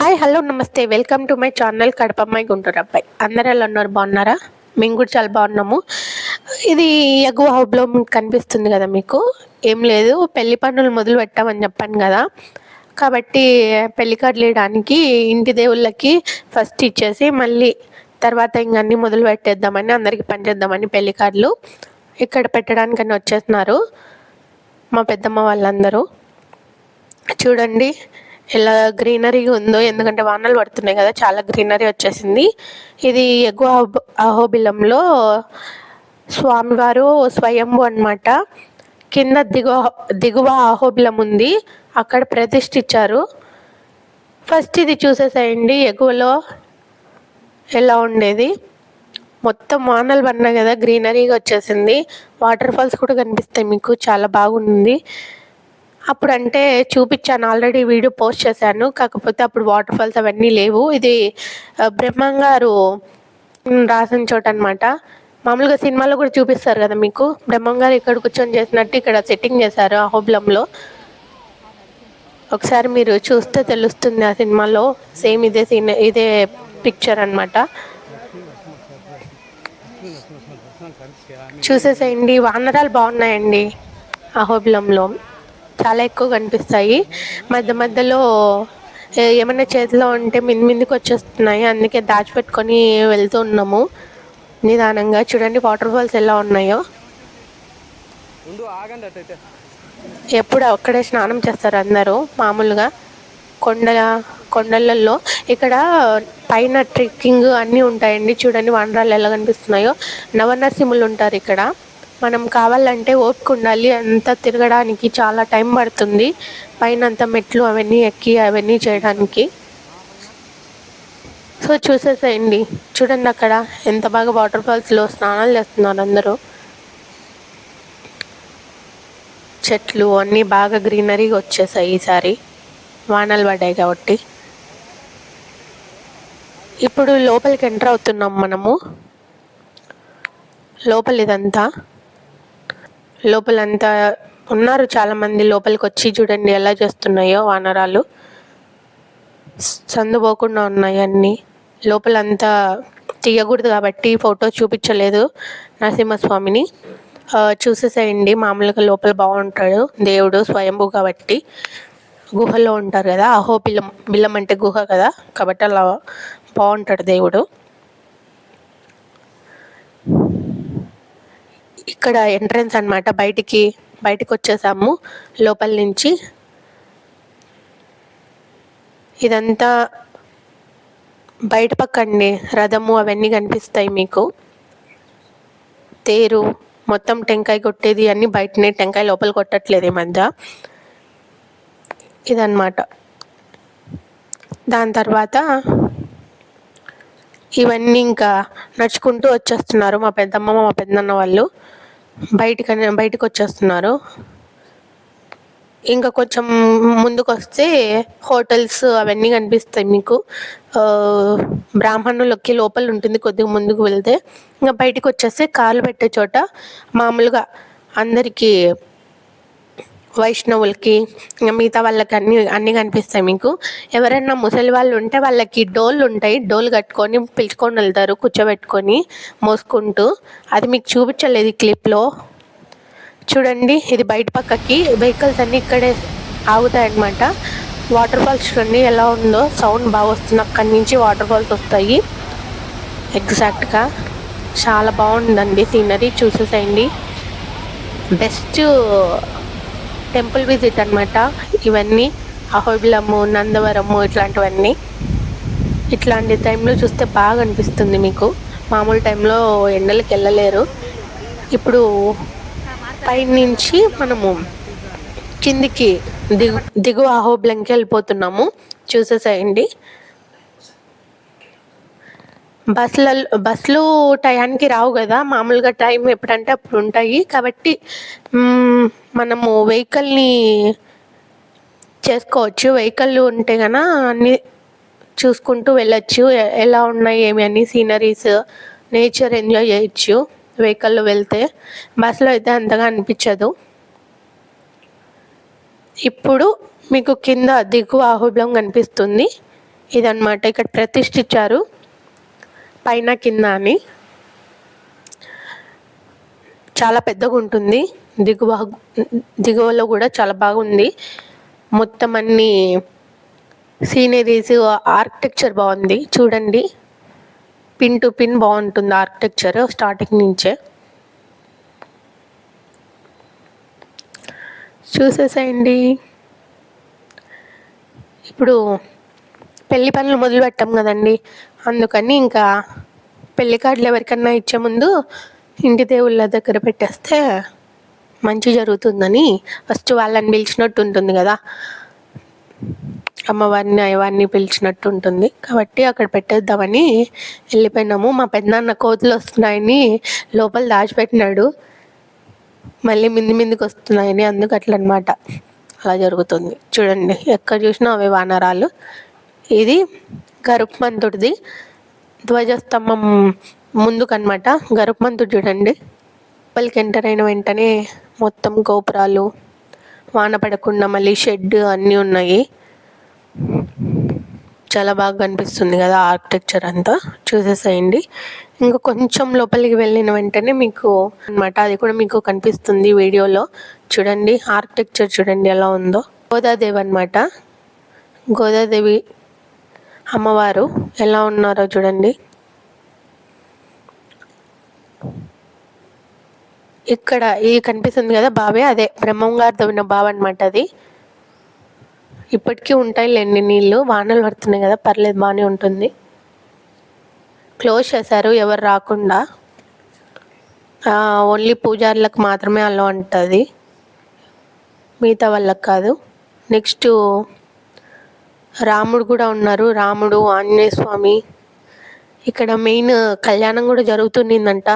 Hi hello నమస్తే. Welcome to my channel కడపమ్మాయి గుంటూరు అబ్బాయి. అందరు ఎలా ఉన్నారు? బాగున్నారా? మేము కూడా చాలా బాగున్నాము. ఇది ఎగువ హౌబ్లో కనిపిస్తుంది కదా మీకు? ఏం లేదు పెళ్ళి పనులు మొదలు పెట్టామని చెప్పాను కదా. కాబట్టి పెళ్ళి కార్డులు వేయడానికి ఇంటి దేవుళ్ళకి ఫస్ట్ ఇచ్చేసి మళ్ళీ తర్వాత ఇంక అన్నీ మొదలు పెట్టేద్దామని అందరికి పనిచేద్దామని పెళ్ళి కార్డులు ఇక్కడ పెట్టడానికని వచ్చేస్తున్నారు మా పెద్దమ్మ వాళ్ళందరూ. చూడండి ఎలా గ్రీనరీగా ఉందో ఎందుకంటే వానలు పడుతున్నాయి కదా చాలా గ్రీనరీ వచ్చేసింది. ఇది ఎగువ అహోబిలంలో స్వామివారు స్వయంభు అనమాట కింద దిగువ దిగువ అహోబిలం ఉంది. అక్కడ ప్రతిష్ఠించారు. ఫస్ట్ ఇది చూసేసేయండి ఎగువలో ఎలా ఉండేది. మొత్తం వానలు పడినాయి కదా గ్రీనరీగా వచ్చేసింది. వాటర్ ఫాల్స్ కూడా కనిపిస్తాయి మీకు చాలా బాగుంది. అప్పుడు అంటే చూపించాను ఆల్రెడీ వీడియో పోస్ట్ చేశాను. కాకపోతే అప్పుడు వాటర్ ఫాల్స్ అవన్నీ లేవు. ఇది బ్రహ్మంగారు రాసిన చోట అనమాట మామూలుగా సినిమాలో కూడా చూపిస్తారు కదా మీకు? బ్రహ్మంగారు ఇక్కడ కూర్చొని చేసినట్టు ఇక్కడ సెట్టింగ్ చేశారు అహోబిలంలో ఒకసారి మీరు చూస్తే తెలుస్తుంది ఆ సినిమాలో. సేమ్ ఇదే సీన్ ఇదే పిక్చర్ అన్నమాట. చూసేసేయండి. వానరాలు బాగున్నాయండి అహోబిలంలో చాలా ఎక్కువ కనిపిస్తాయి. మధ్య మధ్యలో ఏమైనా చేతిలో ఉంటే మింది మిందికి వచ్చేస్తున్నాయి. అందుకే దాచిపెట్టుకొని వెళ్తూ ఉన్నాము. నిదానంగా చూడండి వాటర్ ఫాల్స్ ఎలా ఉన్నాయో. ఎప్పుడు అక్కడే స్నానం చేస్తారు అందరూ మామూలుగా. కొండల కొండలలో. ఇక్కడ పైన ట్రెక్కింగ్ అన్నీ ఉంటాయండి. చూడండి వానరాలు ఎలా కనిపిస్తున్నాయో. నవనరసింహులు ఉంటారు ఇక్కడ. మనం కావాలంటే ఓపిక ఉండాలి. అంతా తిరగడానికి చాలా టైం పడుతుంది. పైన అంత మెట్లు అవన్నీ ఎక్కి అవన్నీ చేయడానికి. సో చూసేసేయండి. చూడండి అక్కడ ఎంత బాగా వాటర్ ఫాల్స్లో స్నానాలు చేస్తున్నారు అందరూ. చెట్లు అన్నీ బాగా గ్రీనరీగా వచ్చేసాయి ఈసారి. వానలు పడ్డాయి కాబట్టి. ఇప్పుడు లోపలికి ఎంటర్ అవుతున్నాం మనము. లోపల ఇదంతా లోపలంతా ఉన్నారు చాలామంది. లోపలికి వచ్చి చూడండి ఎలా చేస్తున్నాయో వానరాలు సందుపోకుండా ఉన్నాయి అన్నీ. లోపలంతా తీయకూడదు కాబట్టి ఫోటో చూపించలేదు నరసింహస్వామిని. చూసేసేయండి. మామూలుగా లోపల బాగుంటాడు. దేవుడు స్వయంభూ కాబట్టి. గుహలో ఉంటారు కదా. అహో బిల్లం బిల్లం అంటే గుహ కదా. కాబట్టి అలా బాగుంటాడు దేవుడు. ఇక్కడ ఎంట్రన్స్ అనమాట బయటికి బయటకు వచ్చేసాము లోపల నుంచి. ఇదంతా బయట పక్క అండి రథము అవన్నీ కనిపిస్తాయి మీకు. తేరు మొత్తం టెంకాయ కొట్టేది అన్నీ బయటనే. టెంకాయ లోపల కొట్టట్లేదు ఈ మధ్య. ఇదన్నమాట. దాని తర్వాత ఇవన్నీ ఇంకా నడుచుకుంటూ వచ్చేస్తున్నారు మా పెద్దమ్మ మా పెద్దన్న వాళ్ళు. బయటికి బయటకు వచ్చేస్తున్నారు ఇంకా కొంచెం ముందుకు వస్తే హోటల్స్ అవన్నీ కనిపిస్తాయి మీకు. బ్రాహ్మణులకి లోపల ఉంటుంది కొద్దిగా ముందుకు వెళ్తే. ఇంకా బయటకు వచ్చేస్తే కార్లు పెట్టే చోట మామూలుగా అందరికీ వైష్ణవులకి ఇంకా మిగతా వాళ్ళకి అన్ని అన్నీ కనిపిస్తాయి మీకు. ఎవరైనా ముసలి వాళ్ళు ఉంటే వాళ్ళకి డోళ్ళు ఉంటాయి. డోలు కట్టుకొని పిలుచుకొని వెళ్తారు కూర్చోబెట్టుకొని మోసుకుంటూ. అది మీకు చూపించలేదు ఈ క్లిప్లో. చూడండి ఇది బయట పక్కకి. వెహికల్స్ అన్నీ ఇక్కడే ఆగుతాయి వాటర్ ఫాల్స్ చూడండి ఎలా ఉందో. సౌండ్ బాగా వస్తుంది. అక్కడి నుంచి వాటర్ ఫాల్స్ వస్తాయి. ఎగ్జాక్ట్గా చాలా బాగుందండి సీనరీ. చూసేసేయండి. బెస్ట్ టెంపుల్ విజిట్ అనమాట ఇవన్నీ అహోబిలము నందవరము ఇట్లాంటివన్నీ. ఇట్లాంటి టైంలో చూస్తే బాగా అనిపిస్తుంది మీకు. మామూలు టైంలో ఎండలకు వెళ్ళలేరు. ఇప్పుడు పైనుంచి మనము కిందికి దిగు దిగువ అహోబిలంకి వెళ్ళిపోతున్నాము. చూసేసేయండి. బస్సులలో బస్సులు టయానికి రావు కదా. మామూలుగా టైం ఎప్పుడంటే అప్పుడు ఉంటాయి. కాబట్టి మనము వెహికల్ని చేసుకోవచ్చు. వెహికల్ ఉంటే కనుక అన్ని చూసుకుంటూ వెళ్ళొచ్చు. ఎలా ఉన్నాయి ఏమి అన్ని సీనరీస్ నేచర్ ఎంజాయ్ చేయొచ్చు వెహికల్లో వెళ్తే. బస్సులో అయితే అంతగా అనిపించదు. ఇప్పుడు మీకు కింద దిగువ అహోబిలం కనిపిస్తుంది. ఇదన్నమాట. ఇక్కడ ప్రతిష్ఠించారు. పైన కింద అని. చాలా పెద్దగా ఉంటుంది దిగువ దిగువలో కూడా చాలా బాగుంది. మొత్తం అన్ని సీనరీస్ ఆర్కిటెక్చర్ బాగుంది. చూడండి. పిన్ టు పిన్ బాగుంటుంది ఆర్కిటెక్చర్ స్టార్టింగ్ నుంచే. చూసేసేయండి. ఇప్పుడు పెళ్ళి పనులు మొదలు పెట్టాం కదండి. అందుకని ఇంకా పెళ్ళి కార్డులు ఎవరికన్నా ఇచ్చే ముందు ఇంటి దేవుళ్ళ దగ్గర పెట్టేస్తే మంచి జరుగుతుందని ఫస్ట్ వాళ్ళని పిలిచినట్టు ఉంటుంది కదా. అమ్మవారిని అయ్యవారిని పిలిచినట్టు ఉంటుంది. కాబట్టి అక్కడ పెట్టేద్దామని వెళ్ళిపోయినాము. మా పెద్దనాన్న కోతులు వస్తున్నాయని లోపల దాచిపెట్టినాడు. మళ్ళీ మింది మిందికి వస్తున్నాయని అందుకు అట్లనమాట. అలా జరుగుతుంది. చూడండి ఎక్కడ చూసినా అవి వానరాలు ఇది గరుత్మంతుడిది ధ్వజస్తంభం ముందుకనమాట గరుత్మంతుడు చూడండి. లోపలికి ఎంటర్ అయిన వెంటనే మొత్తం గోపురాలు వాన పడకుండా మళ్ళీ షెడ్ అన్నీ ఉన్నాయి. చాలా బాగా కనిపిస్తుంది కదా ఆర్కిటెక్చర్ అంతా. చూసేసేయండి. ఇంకా కొంచెం లోపలికి వెళ్ళిన వెంటనే మీకు అన్నమాట. అది కూడా మీకు కనిపిస్తుంది వీడియోలో. చూడండి ఆర్కిటెక్చర్ చూడండి ఎలా ఉందో. గోదాదేవి అనమాట గోదాదేవి అమ్మవారు ఎలా ఉన్నారో చూడండి. ఇక్కడ ఇది కనిపిస్తుంది కదా బావే అదే బ్రహ్మం గారు తవ్విన బావ అనమాట అది. ఇప్పటికీ ఉంటాయి లేండి నీళ్ళు వానలు పడుతున్నాయి కదా పర్లేదు బాగానే ఉంటుంది. క్లోజ్ చేశారు ఎవరు రాకుండా. ఓన్లీ పూజారులకు మాత్రమే అలా ఉంటుంది మిగతా వాళ్ళకి కాదు. నెక్స్ట్ రాముడు కూడా ఉన్నారు. రాముడు ఆంజనేయ స్వామి. ఇక్కడ మెయిన్ కళ్యాణం కూడా జరుగుతుండిందంట.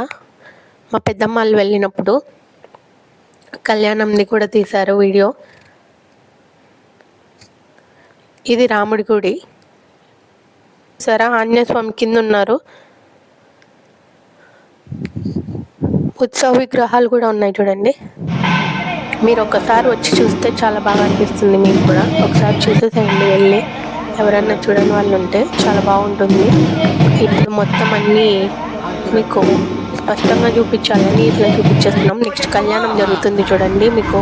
మా పెద్దమ్మ వాళ్ళు వెళ్ళినప్పుడు కళ్యాణంది కూడా తీశారు వీడియో. ఇది రాముడి గుడి. సరే ఆంజనేయ స్వామి కింద ఉన్నారు. ఉత్సవ విగ్రహాలు కూడా ఉన్నాయి చూడండి. మీరు ఒకసారి వచ్చి చూస్తే చాలా బాగా అనిపిస్తుంది మీకు కూడా. ఒకసారి చూసేసేయండి వెళ్ళి. ఎవరైనా చూడని వాళ్ళు ఉంటే చాలా బాగుంటుంది. ఇప్పుడు మొత్తం అన్నీ మీకు స్పష్టంగా చూపించాలని ఇట్లా చూపించేస్తున్నాం. నెక్స్ట్ కళ్యాణం జరుగుతుంది చూడండి మీకు.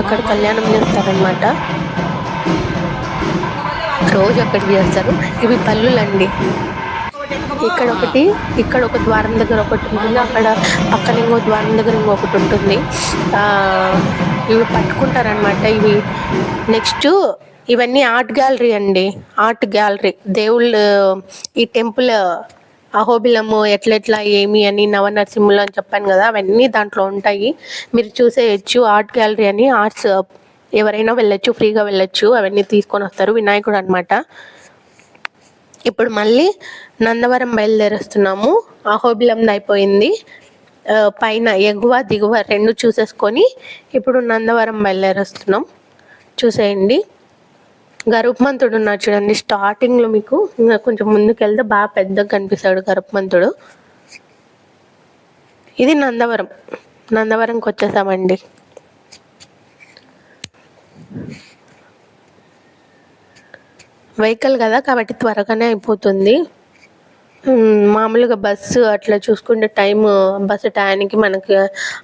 అక్కడ కళ్యాణం చేస్తారనమాట రోజు అక్కడికి చేస్తారు. ఇవి పల్లులండి ఇక్కడ ఒకటి ఇక్కడ ఒక ద్వారం దగ్గర ఒకటి ఉంటుంది. అక్కడ పక్కన ఇంకో ద్వారం దగ్గర ఇంకొకటి ఉంటుంది. ఇవి పట్టుకుంటారనమాట ఇవి. నెక్స్ట్ ఇవన్నీ ఆర్ట్ గ్యాలరీ అండి. ఆర్ట్ గ్యాలరీ దేవుళ్ళు ఈ టెంపుల్ అహోబిలము ఎట్లెట్లా ఏమి అని నవనరసింహులు అని చెప్పాను కదా అవన్నీ దాంట్లో ఉంటాయి. మీరు చూసేయచ్చు ఆర్ట్ గ్యాలరీ అని ఆర్ట్స్ ఎవరైనా వెళ్ళొచ్చు ఫ్రీగా వెళ్ళొచ్చు అవన్నీ తీసుకొని వస్తారు వినాయకుడు అనమాట ఇప్పుడు మళ్ళీ నందవరం బయలుదేరుస్తున్నాము. అహోబిలం అయిపోయింది. పైన ఎగువ దిగువ రెండు చూసేసుకొని ఇప్పుడు నందవరం బయలుదేరుస్తున్నాం. చూసేయండి. గరుత్మంతుడు ఉన్నాడు చూడండి. స్టార్టింగ్లో మీకు ఇంకా కొంచెం ముందుకెళ్తే బాగా పెద్దగా కనిపిస్తాడు గరుత్మంతుడు ఇది నందవరం. నందవరంకి వచ్చేసామండి. వెహికల్ కదా కాబట్టి త్వరగానే అయిపోతుంది. మామూలుగా బస్సు అట్లా చూసుకుంటే టైం బస్సు టయానికి మనకి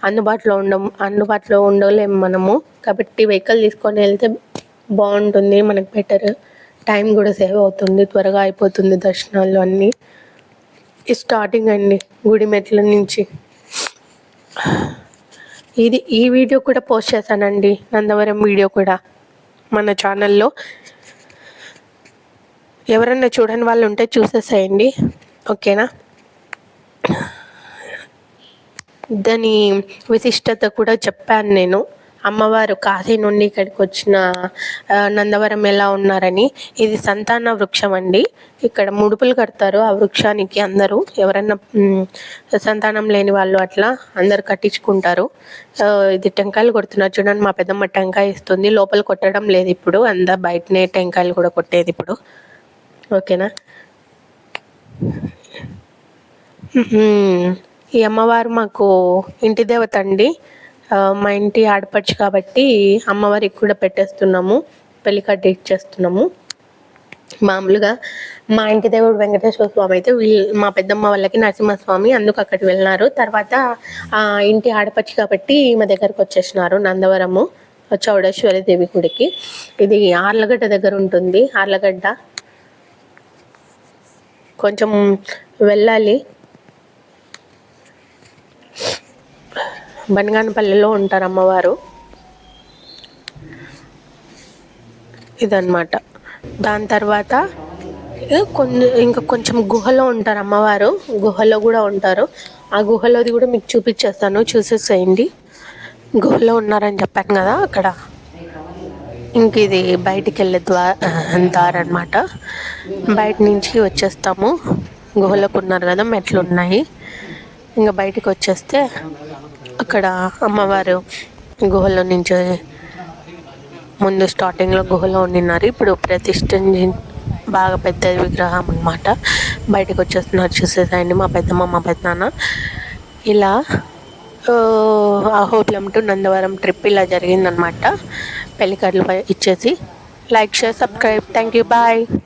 అందుబాటులో ఉండం అందుబాటులో ఉండలేము మనము. కాబట్టి వెహికల్ తీసుకొని వెళ్తే బాగుంటుంది మనకు బెటర్ టైం కూడా సేవ్ అవుతుంది త్వరగా అయిపోతుంది దర్శనాలు అన్నీ. ఈ స్టార్టింగ్ అండి గుడి మెట్ల నుంచి. ఇది ఈ వీడియో కూడా పోస్ట్ చేశానండి నందవరం వీడియో కూడా మన ఛానల్లో ఎవరన్నా చూడని వాళ్ళు ఉంటే చూసేసేయండి ఓకేనా? దాని విశిష్టత కూడా చెప్పాను నేను. అమ్మవారు కాశీ నుండి ఇక్కడికి వచ్చిన నందవరం ఎలా ఉన్నారని. ఇది సంతాన వృక్షం అండి. ఇక్కడ ముడుపులు కడతారు ఆ వృక్షానికి అందరూ. ఎవరన్నా సంతానం లేని వాళ్ళు అట్లా అందరు కట్టించుకుంటారు. ఇది టెంకాయలు కొడుతున్నారు. చూడండి మా పెద్దమ్మ టెంకాయ ఇస్తుంది. లోపల కొట్టడం లేదు ఇప్పుడు. అంతా బయటనే టెంకాయలు కూడా కొట్టేది ఇప్పుడు. ఓకేనా? ఈ అమ్మవారు మాకు ఇంటి దేవత అండి. మా ఇంటి ఆడపడుచు కాబట్టి అమ్మవారికి కూడా పెట్టేస్తున్నాము పెళ్ళి కట్టి ఇచ్చేస్తున్నాము. మామూలుగా మా ఇంటి దేవుడు వెంకటేశ్వర స్వామి అయితే వీళ్ళు మా పెద్దమ్మ వాళ్ళకి నరసింహస్వామి అందుకు అక్కడికి వెళ్ళినారు. తర్వాత ఆ ఇంటి ఆడపచ్చి కాబట్టి మా దగ్గరకు వచ్చేసినారు నందవరము చౌడేశ్వరి దేవి గుడికి. ఇది ఆర్లగడ్డ దగ్గర ఉంటుంది ఆర్లగడ్డ. కొంచెం వెళ్ళాలి బనగానపల్లిలో ఉంటారు అమ్మవారు ఇదన్నమాట. దాని తర్వాత కొన్ని ఇంకా కొంచెం గుహలో ఉంటారు అమ్మవారు గుహలో కూడా ఉంటారు. ఆ గుహలోది కూడా మీకు చూపించేస్తాను చూసేసేయండి. గుహలో ఉన్నారని చెప్పాను కదా అక్కడ. ఇంక ఇది బయటికి వెళ్ళే ద్వా దారనమాట బయట నుంచి వచ్చేస్తాము. గుహలోకి ఉన్నారు కదా మెట్లు ఉన్నాయి. ఇంకా బయటికి వచ్చేస్తే అక్కడ అమ్మవారు గుహలో నుంచి ముందు స్టార్టింగ్లో గుహలో ఉండినారు. ఇప్పుడు ప్రతిష్ఠించి బాగా పెద్ద విగ్రహం అనమాట బయటకు వచ్చేస్తున్నారు చూసేసాయండి మా పెద్దమ్మ మా పెద్దనాన్న. ఇలా ఆ, అహోబిలం టు నందవరం ట్రిప్ ఇలా జరిగిందనమాట పెళ్ళి కార్డులు ఇచ్చేసి. Like share subscribe thank you bye